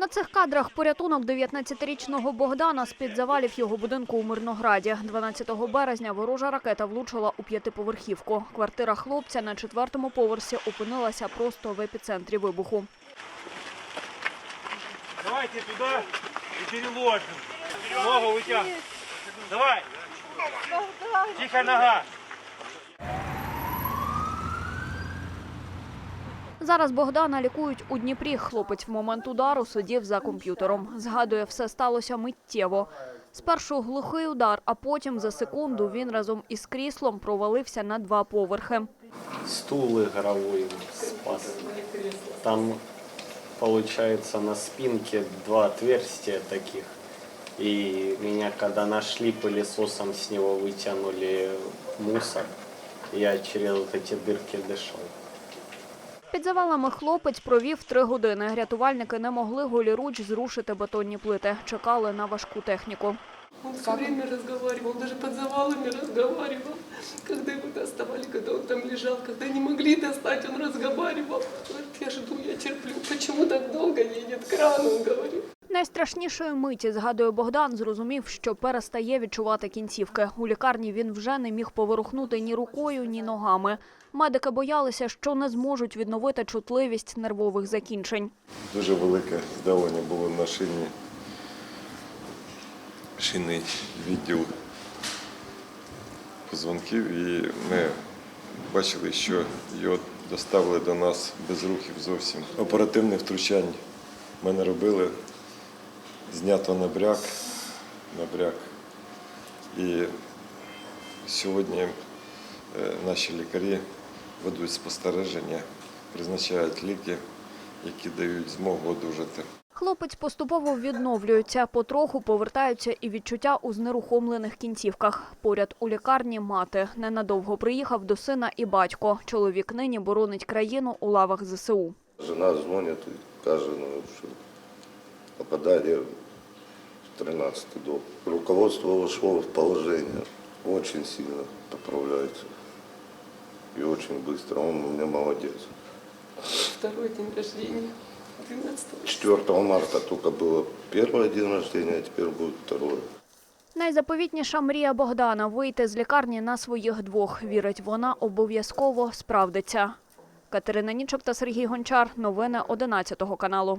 На цих кадрах порятунок 19-річного Богдана з-під завалів його будинку у Мирнограді. 12 березня ворожа ракета влучила у п'ятиповерхівку. Квартира хлопця на четвертому поверсі опинилася просто в епіцентрі вибуху. Давайте туда и переложим. Ногу вытягивай. Давай. Тихо нога. Зараз Богдана лікують у Дніпрі. Хлопець в момент удару сидів за комп'ютером. Згадує, все сталося миттєво. Спершу глухий удар, а потім за секунду він разом із кріслом провалився на два поверхи. стул игровой спас. Там, получается, на спинке два отверстия таких. И меня, когда нашли, пылесосом с него вытянули мусор. Я через вот эти дырки дышал. Під завалами хлопець провів три години. Рятувальники не могли голіруч зрушити бетонні плити. Чекали на важку техніку. Он все время разговаривал, даже под завалами разговаривал. Когда его доставали, когда он там лежал, когда не могли достать, он разговаривал. Говорит, я жду, я терплю. Почему так долго едет кран, он говорит. Найстрашнішої миті, згадує Богдан, зрозумів, що перестає відчувати кінцівки. У лікарні він вже не міг поворухнути ні рукою, ні ногами. Медики боялися, що не зможуть відновити чутливість нервових закінчень. Дуже велике здавлення було на шині. Шинний відділ позвонків і ми бачили, що його доставили до нас без рухів зовсім. Оперативних втручань ми не робили. Знято набряк, набряк. І сьогодні е, наші лікарі ведуть спостереження, призначають ліки, які дають змогу одужати. Хлопець поступово відновлюється, потроху повертаються і відчуття у знерухомлених кінцівках. Поряд у лікарні мати. Ненадовго приїхав до сина і батько. Чоловік нині боронить країну у лавах ЗСУ. Жена звонит и каже, ну, что попадали в 13 дом. Руководство вошло в положение. Очень сильно поправляется. И очень быстро. Он у меня молодец. Второй день рождения, 12 4 марта только было первое день рождения, а теперь будет второе. Найзаповітніша мрія Богдана вийти з лікарні на своїх двох. Вірить, вона обов'язково справдиться. Катерина Нічок та Сергій Гончар. Новини 11 каналу.